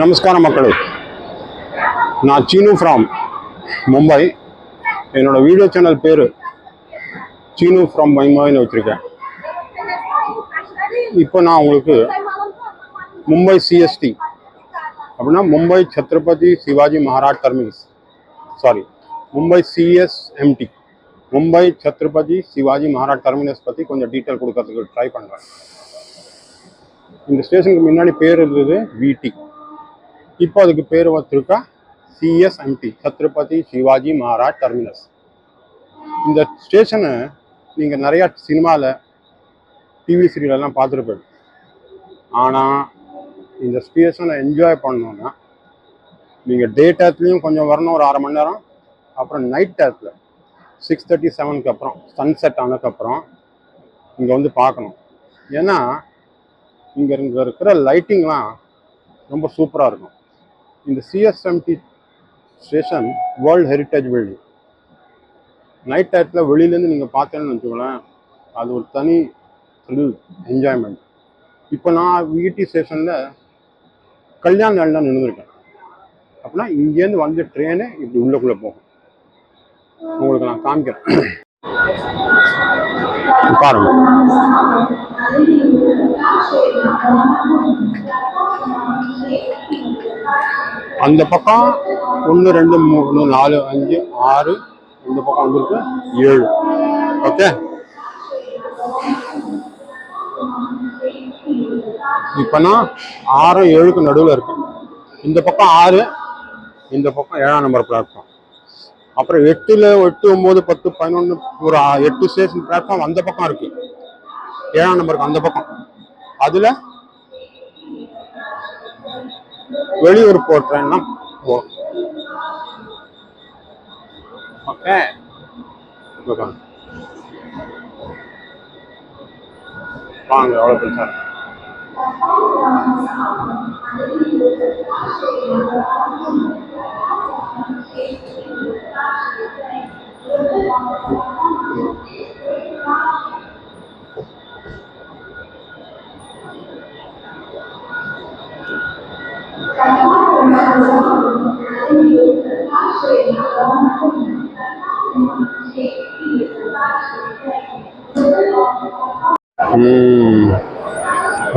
நமஸ்காரம் மக்களே. நான் சீனு ஃப்ரம் மும்பை. என்னோட வீடியோ சேனல் பேர் சீனு ஃப்ரம் மும்பைன்னு வச்சுருக்கேன். இப்போ நான் உங்களுக்கு மும்பை சிஎஸ்டி அப்படின்னா Mumbai Chhatrapati Shivaji Maharaj terminus sorry Mumbai CSMT Mumbai Chhatrapati Shivaji Maharaj terminus பற்றி கொஞ்சம் டீட்டெயில் கொடுக்கறதுக்கு ட்ரை பண்ணுறேன் இந்த ஸ்டேஷனுக்கு முன்னாடி பேர் இருந்தது விடி இப்போ அதுக்கு பேர் வச்சிருக்கா சிஎஸ்எம்டி சத்ரபதி சிவாஜி மகாராஜ் டெர்மினஸ் இந்த ஸ்டேஷனை நீங்கள் நிறையா சினிமாவில் டிவி சீரியலெல்லாம் பார்த்துருப்பேன் ஆனால் இந்த ஸ்டேஷனை என்ஜாய் பண்ணணுன்னா நீங்கள் டே டேத்துலேயும் கொஞ்சம் வரணும் ஒரு அரை மணி நேரம். அப்புறம் நைட் டேத்தில் சிக்ஸ் தேர்ட்டி செவனுக்கு அப்புறம் சன்செட் ஆனதுக்கப்புறம் இங்கே வந்து பார்க்கணும். ஏன்னா இங்கே இங்கே இருக்கிற லைட்டிங்லாம் ரொம்ப சூப்பராக இருக்கும். இந்த CSMT station world heritage building night டயத்தில் வெளியிலேருந்து நீங்கள் பார்த்தேன்னு வச்சுக்கோங்களேன் அது ஒரு தனி த்ரில் என்ஜாய்மெண்ட் இப்போ நான் விஇடி ஸ்டேஷனில் கல்யாண நாள் தான் நின்றுருக்கேன். அப்படின்னா இங்கேருந்து வந்து ட்ரெயினு இப்படி உள்ளக்குள்ளே போகும். உங்களுக்கு நான் காமிக்கிறேன். பாருங்க. அந்த பக்கம் ஒன்று ரெண்டு மூணு நாலு அஞ்சு ஆறு இந்த பக்கம் வந்திருக்கு ஏழு. ஓகே இப்போனா ஆறு ஏழுக்கு நடுவில் இருக்கு. இந்த பக்கம் ஆறு இந்த பக்கம் ஏழாம் நம்பர் பிளாட்ஃபார்ம் அப்புறம் எட்டுல எட்டு ஒன்பது பத்து பதினொன்று ஒரு எட்டு ஸ்டேஷன் பிளாட்ஃபார்ம் அந்த பக்கம் இருக்கு ஏழாம் நம்பருக்கு அந்த பக்கம் அதுல வெளியூர் போட்டுறேன்னா போகும் ஓகே வாங்க எவ்வளோ பெருசா இருக்கு. ம்.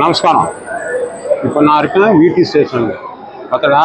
நமஸ்காரம். இப்போ நான் இருக்கேன் வீட்டு ஸ்டேஷனில் பார்த்தடா.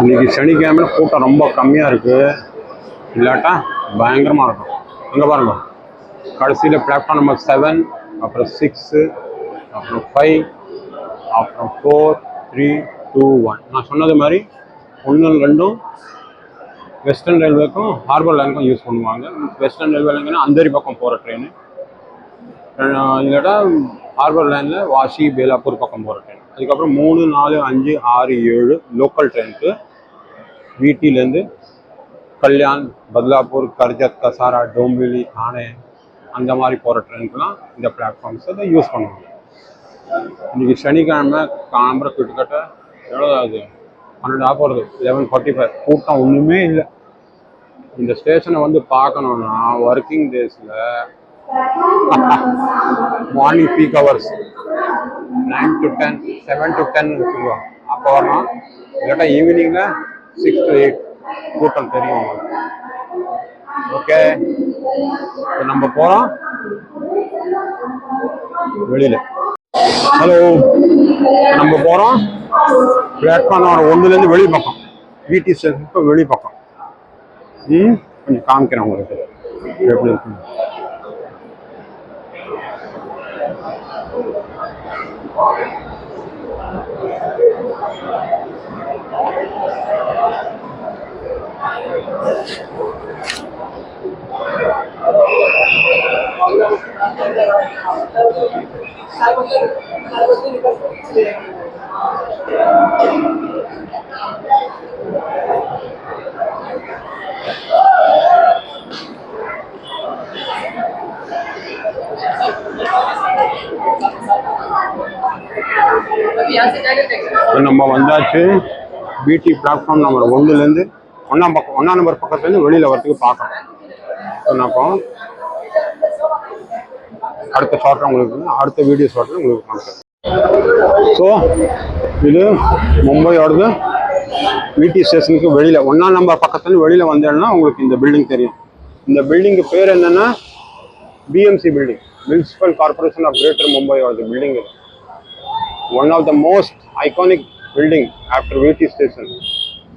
இன்னைக்கு சனிக்கிழமை கூட்டம் ரொம்ப கம்மியாக இருக்கு. இல்லாட்டா பயங்கரமாக இருக்கும். இங்கே பாருங்க. கடைசியில் பிளாட்ஃபார்ம் நம்பர் செவன் அப்புறம் சிக்ஸு அப்புறம் ஃபைவ் அப்புறம் ஃபோர் த்ரீ டூ ஒன் நான் சொன்னது மாதிரி ஒன்று ரெண்டும் வெஸ்டர்ன் ரயில்வேக்கும் ஹார்பர் லைனுக்கும் யூஸ் பண்ணுவாங்க. வெஸ்டர்ன் ரயில்வே லைனுக்குன்னா அந்தரி பக்கம் போகிற ட்ரெயின் இல்லாட்டா ஹார்பர் லைனில் வாஷி பேலாப்பூர் பக்கம் போகிற ட்ரெயின் அதுக்கப்புறம் மூணு நாலு அஞ்சு ஆறு ஏழு லோக்கல் ட்ரெயினுக்கு வீட்டிலேருந்து கல்யாண் பத்லாப்பூர் கர்ஜத் கசாரா டோம்பிலி தானே அந்த மாதிரி போகிற ட்ரெயினுக்குலாம் இந்த பிளாட்ஃபார்ம்ஸை தான் யூஸ் பண்ணுவாங்க. இன்னைக்கு சனிக்கிழமை காம்பரை கிட்டத்தட்ட எவ்வளோ ஆகுது? பன்னெண்டு ஆக போகிறது லெவன் ஃபார்ட்டி ஃபைவ் கூட்டம் ஒன்றுமே இல்லை. இந்த ஸ்டேஷனை வந்து பார்க்கணுன்னா ஒர்க்கிங் டேஸில் morning peak hours nine to ten seven to ten இருக்குங்க அப்போ வரணும் இல்லாட்டா ஈவினிங்கில் சிக்ஸ் டு எயிட் கூட்டம் தெரியும். ஓகே இப்போ நம்ம போகிறோம் வெளியில். ஹலோ நம்ம போகிறோம் பிளாட்ஃபார்ம் ஒன்றுலேருந்து வெளி பக்கம். வீட்டி ஸ்டேஷன் இப்போ வெளி பக்கம். ம் கொஞ்சம் காமிக்கிறேன் உங்களுக்கு. எப்படி இருக்கு நம்ம வந்தாச்சு பிடி பிளாட்ஃபார்ம் நம்பர் ஒன்றுலேருந்து ஒன்றாம் பக்கம் ஒன்றாம் நம்பர் பக்கத்துலேருந்து வெளியில் வரத்துக்கு பார்க்கணும் சொன்னப்போ அடுத்த ஷார்ட்டில் உங்களுக்கு அடுத்த வீடியோ ஷார்ட்டில் உங்களுக்கு காமிக்கிறேன். ஸோ இது மும்பையோடது விடி ஸ்டேஷனுக்கு வெளியில் ஒன்றாம் நம்பர் பக்கத்துல வெளியில் வந்தேன்னா உங்களுக்கு இந்த பில்டிங் தெரியும். இந்த பில்டிங்கு பேர் என்னென்னா BMC building municipal corporation of greater மும்பையோடது building இது. Of the most iconic building after after station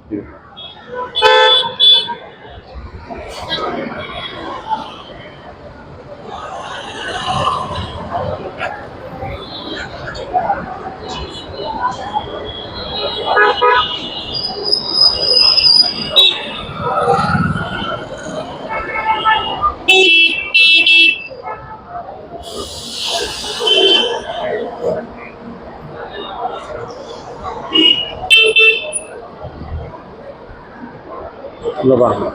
station. இங்க பாருங்க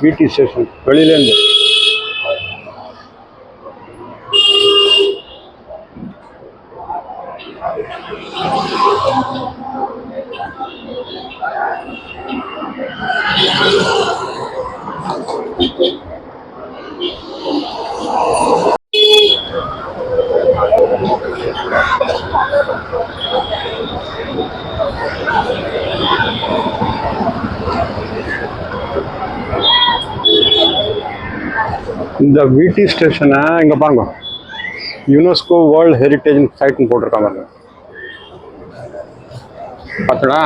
விடி ஸ்டேஷன் வெளியிலேருந்து இந்த விடி ஸ்டேஷனை இங்க பாருங்க. யுனெஸ்கோ வேர்ல்ட் ஹெரிட்டேஜ் சைட்னு போட்டிருக்காங்க பாருங்க. பார்த்தடா.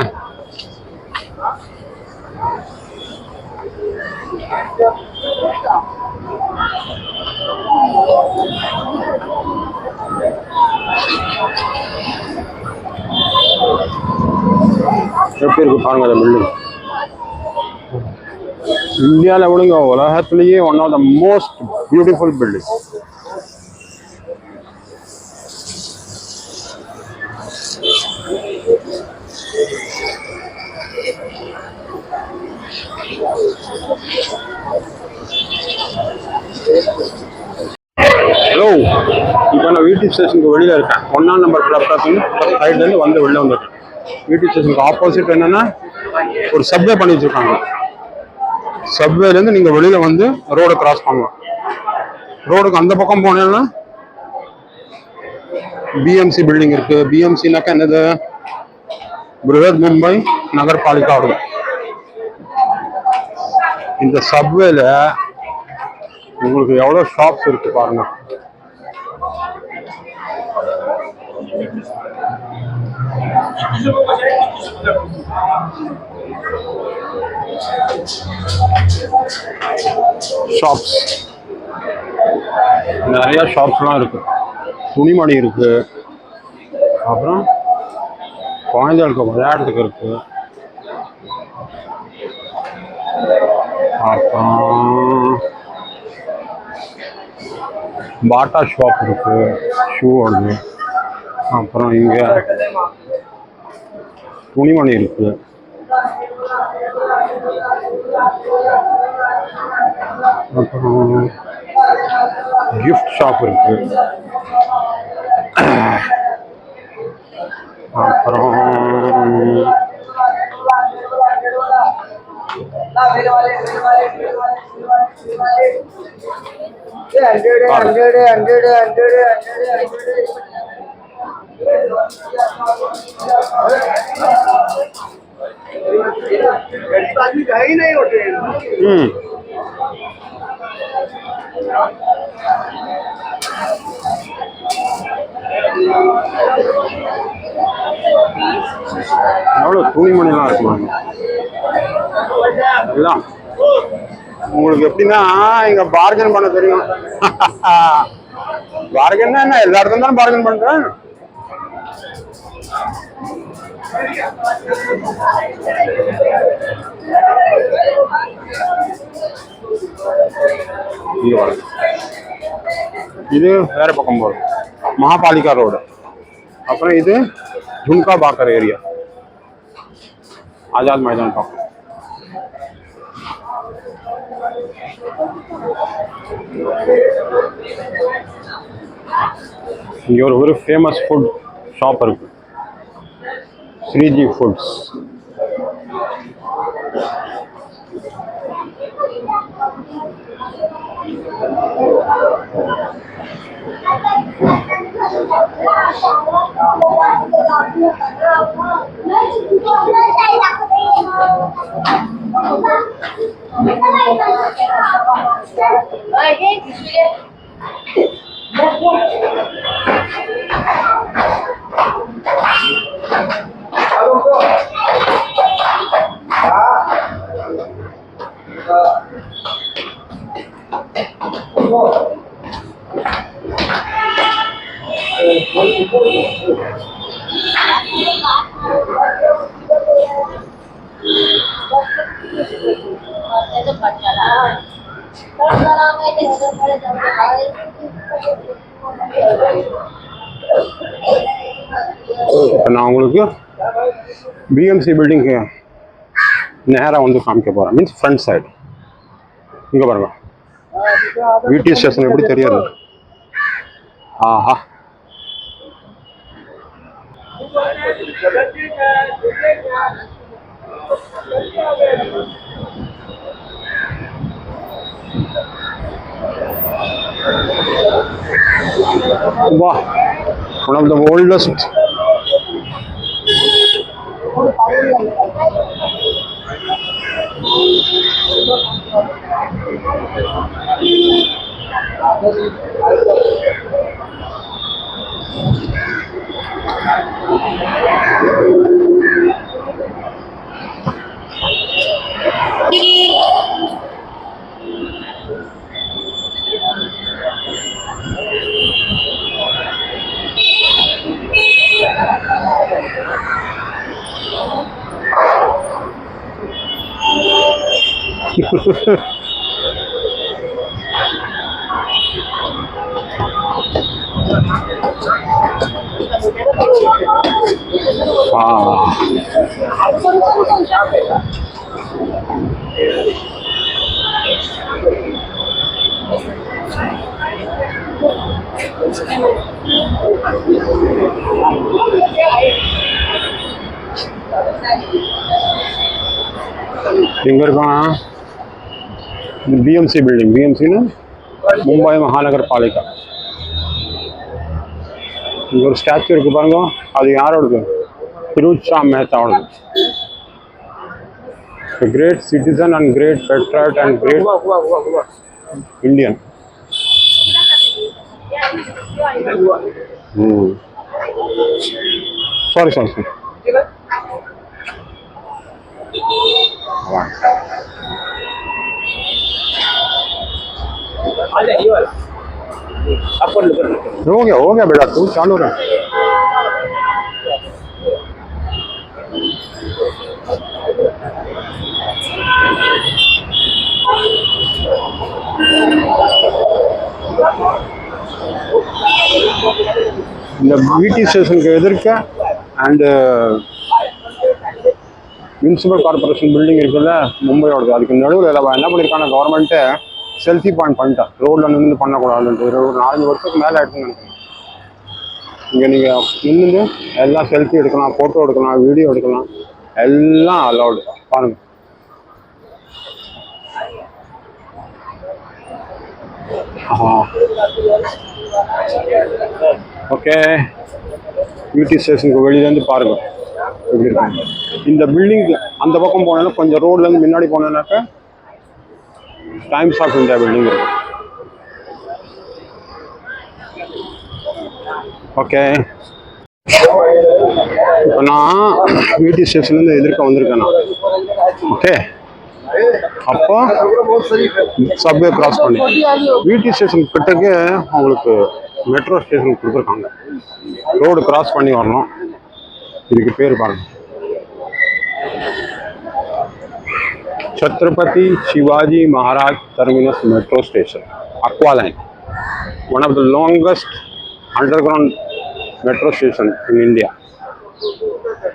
எப்படி இருக்கு பாருங்க அந்த பில்டிங் இந்தியாவில் விடுங்க உலகத்திலேயே one of the most beautiful building hello இப்போ நான் வீட்டு ஸ்டேஷனுக்கு வெளியில் இருக்கேன். ஒன்றாம் நம்பர் பிளாட்ஃபார்ம் சைட்லேருந்து வந்து வெளில வந்துட்டேன். வீட்டு ஸ்டேஷனுக்கு ஆப்போசிட் என்னன்னா ஒரு சப்வே பண்ணி வச்சுருக்காங்க. சப்வேலேருந்து நீங்கள் வெளியில் வந்து ரோடை கிராஸ் பண்ணலாம் ரோடுக்கு அந்த பக்கம் போனேன்னா? பிஎம்சி பில்டிங் இருக்கு. பிஎம்சினாக்கா என்னது? பிருஹத் மும்பை நகர்பாலிகா ஆகும் இந்த சப்வேல உங்களுக்கு எவ்வளோ ஷாப்ஸ் இருக்கு பாருங்க. ஷாப்ஸ் நிறைய ஷாப்ஸ்லாம் இருக்குது துணிமணி இருக்குது அப்புறம் குழந்தைகளுக்கு விளையாடுறதுக்கு இருக்குது அப்புறம் பாட்டா ஷாப் இருக்கு. ஒன்று அப்புறம் இங்கே துணிமணி இருக்கு. அப்புறம் கிஃப்ட் ஷாப் இருக்கு அப்புறம் hundred hundred hundred hundred hundred आदमी जा ही नहीं होते ம் எவ்வளோ துணிமணிலாம் இருக்குமாங்க எல்லாம் உங்களுக்கு எப்படின்னா இங்க பார்கன் பண்ண தெரியும். பார்கன் என்ன? எல்லா இடத்துல தானே பார்கன் பண்றேன். இங்க வாங்க இது வேற பக்கம் போகும் மகாபாலிகா ரோடு அப்புறம் இது ஜும்கா பாக்கர் ஏரியா ஆசாத் மைதான் பக்கம் இங்கே ஒரு ஒரு ஃபேமஸ் ஃபுட் ஷாப் இருக்கு ஸ்ரீஜி ஃபுட்ஸ் இப்போ நான் உங்களுக்கு பிஎம்சி பில்டிங்க்கு நேராக வந்து காமிக்க போகிறேன் மீன்ஸ் ஃப்ரண்ட் சைடு இங்கே பாருங்க விடி ஸ்டேஷன் எப்படி தெரியாது ஆஹா Wow, one of the oldest. Ah, எங்க இருக்கான் இது பிஎம்சி பில்டிங் பிஎம்சின்னு மும்பை மகாநகர் பாலிகா இங்க ஒரு ஸ்டாச்சு இருக்கு फिरोज शाह मेहताड़ a great citizen and great patriot and great Indian. Hmm. Sorry, sorry, sorry. हो गया हो गया बेटा तू चालू रहा இந்த பிடி ஸ்டேஷனுக்கு எதிர்க்க அண்டு முனிசிபல் கார்பரேஷன் பில்டிங் இருக்குல்ல மும்பையோடது அதுக்கு நடுவில் என்ன பண்ணியிருக்காங்க கவர்மெண்ட்டு செல்ஃபி பாயிண்ட் பண்ணிட்டேன் ரோட்டில் நின்று பண்ணக்கூடாதுன்ட்டு. ஒரு நாலஞ்சு வருஷத்துக்கு மேலே ஆயிடுச்சுன்னு நினைக்கிறேன். இங்கே நீங்கள் நின்று எல்லாம் செல்ஃபி எடுக்கலாம் ஃபோட்டோ எடுக்கலாம் வீடியோ எடுக்கலாம். எல்லாம் அலௌடு பாருங்கள் ஓகே. பியூட்டி ஸ்டேஷனுக்கு வெளியிலேருந்து பாருங்கள் எப்படி இருக்கு. இந்த பில்டிங் அந்த பக்கம் போனேன்னா கொஞ்சம் ரோட்லேருந்து முன்னாடி போனேன்னாக்கா டைம்ஸ் ஆஃப் இந்தியா பில்டிங் இருக்கு. ஓகே. இப்போ நான் பியூட்டி ஸ்டேஷன்லேருந்து எதிர்க்க வந்திருக்கேன் நான். ஓகே. அப்போ சப்வே கிராஸ் பண்ணி. பியூட்டி ஸ்டேஷன் கிட்டக்கு உங்களுக்கு மெட்ரோ ஸ்டேஷன் கொடுத்துருக்காங்க ரோடு கிராஸ் பண்ணி வரணும் இதுக்கு பேர் பாருங்க Chhatrapati Shivaji Maharaj terminus metro station aqua line one of the longest underground metro station in India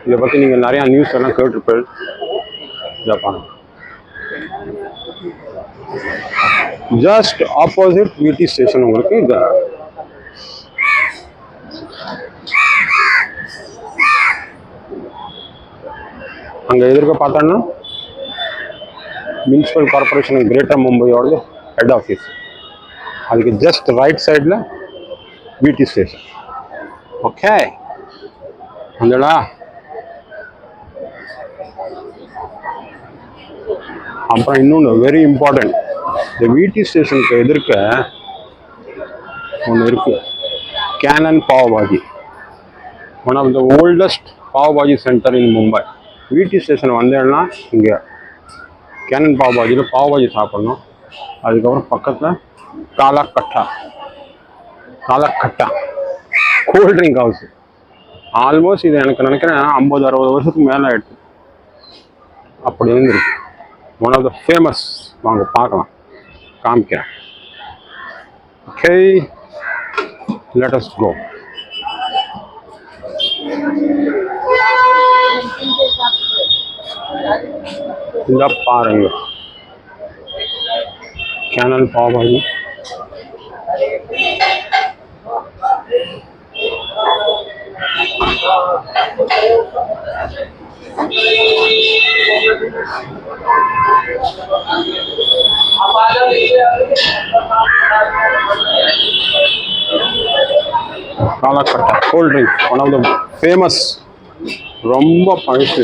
இதை பற்றி நீங்கள் நிறையா நியூஸ் எல்லாம் கேட்டிருப்பேன் இதை பாருங்க ஜஸ்ட் ஆப்போசிட் விடி ஸ்டேஷன் உங்களுக்கு இந்த அங்கே எதிர்க்க பார்த்தோன்னா முனிசிபல் கார்பரேஷன் கிரேட்டர் மும்பையோடது ஹெட் ஆஃபீஸ் அதுக்கு ஜஸ்ட் ரைட் சைடில் விடி ஸ்டேஷன் ஓகே வந்துடா அப்புறம் இன்னொன்று வெரி இம்பார்ட்டண்ட் இந்த விடி ஸ்டேஷனுக்கு எதிர்க்க ஒன்று இருக்குது Cannon pav bhaji one of the oldest pav bhaji centre in Mumbai வீட்டு ஸ்டேஷன் வந்தேன்னா இங்கே கேனன் பாவ் பாஜியில் பாவ் பாஜி சாப்பிட்ணும். அதுக்கப்புறம் பக்கத்தில் kala khatta kala khatta cool drink house almost இது எனக்கு நினைக்கிறேன் ஐம்பது அறுபது வருஷத்துக்கு மேலே ஆயிடுச்சு. அப்படி இருந்துருக்கு. ஒன் ஆஃப் த ஃபேமஸ் வாங்க பார்க்கலாம். காமிக்கிறேன். ஓகே லெட்டஸ்ட் கோ go இந்த பாருங்க. கேனல் Pavayi kala khatta cool drink one of the famous ரொம்ப பழசு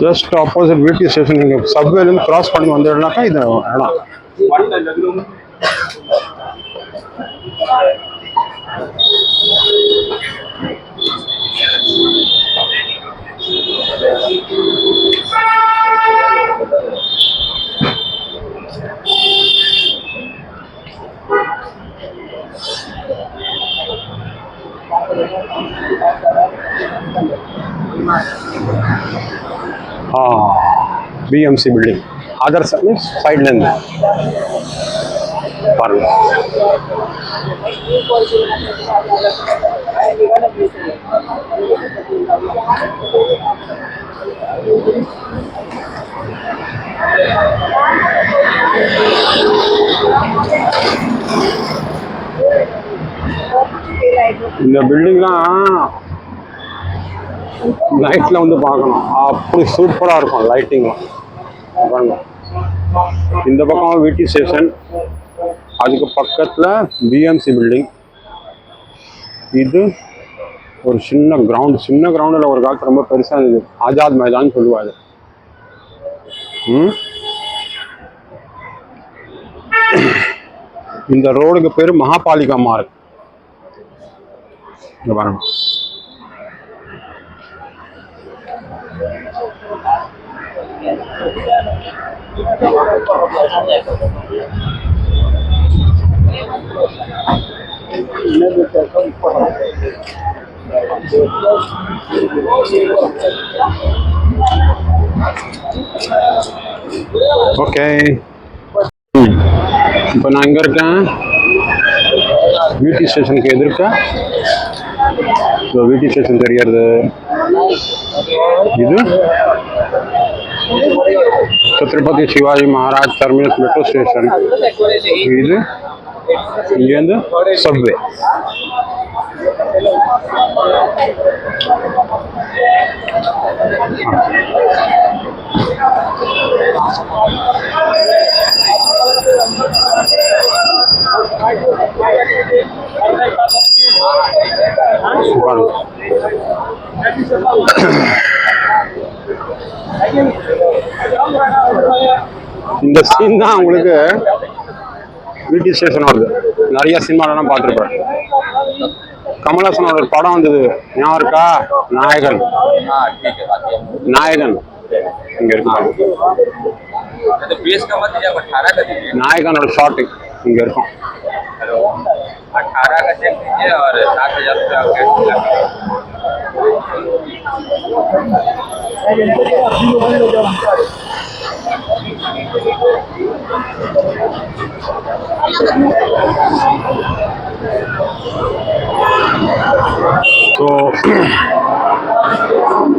ஜஸ்ட் ஆப்போசிட் வீட்டி ஸ்டேஷன் நீங்கள் சப்வேலேருந்து கிராஸ் பண்ணி வந்தீங்கன்னாக்கா இது இடம் ஆ பிஎம்சி பில்டிங் அதர் மீன்ஸ் சைட்லேருந்து பாருங்க. இந்த பில்டிங்லாம் நைட்டில் வந்து பார்க்கணும். அப்படி சூப்பராக இருக்கும் லைட்டிங்லாம் பாருங்க. இந்த பக்கம் விடி ஸ்டேஷன் அதுக்கு பக்கத்தில் பிஎம்சி பில்டிங் இது ஒரு சின்ன கிரவுண்ட் சின்ன கிரவுண்டில் ஒரு காலத்து ரொம்ப பெருசாக இருந்தது. ஆஜாத் மைதான்னு சொல்லுவார் ம்? இந்த ரோடுக்கு பேர் மகாபாலிகா மார்க். இங்க ஓகே இப்போ நான் எங்கே இருக்கேன் விடி ஸ்டேஷனுக்கு எதிர்க்க விடி ஸ்டேஷன் தெரியறது இது Chhatrapati Shivaji Maharaj terminus metro station Indian subway Thank இந்த சீன் தான் உங்களுக்கு வீட்டு ஸ்டேஷன் வருது நிறைய சினிமாலலாம் பார்த்துருப்பேன் கமலஹாசனோட ஒரு படம் வந்தது ஞாபகம் இருக்கா நாயகன் हाँ ठीक है बाकी हम நாயகன் இங்க இருக்கு பாருங்க. तो बीस का मत दीजिए आप अठारह का दीजिए நாயகனோட ஷார்ட் இங்க இருக்கும் हेलो अठारह का चेक दीजिए और सात हजार रुपया कैश लगा ஸோ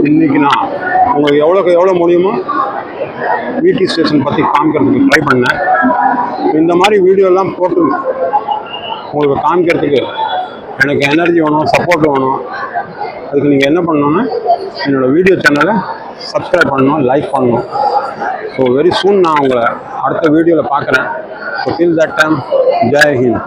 இன்னைக்கு நான் உங்களுக்கு எவ்வளோக்கு எவ்வளோ முடியுமோ வீட்டி ஸ்டேஷன் பற்றி காமிக்கிறதுக்கு ட்ரை பண்ணேன். இந்த மாதிரி வீடியோலாம் போட்டு உங்களுக்கு காமிக்கிறதுக்கு எனக்கு எனர்ஜி வேணும் சப்போர்ட் வேணும். அதுக்கு நீங்கள் என்ன பண்ணணும்னா என்னோடய வீடியோ சேனலை சப்ஸ்கிரைப் பண்ணணும் லைக் பண்ணணும். ஸோ வெரி சூன் நான் உங்களை அடுத்த வீடியோவில் பார்க்குறேன். So till that time Jai Hind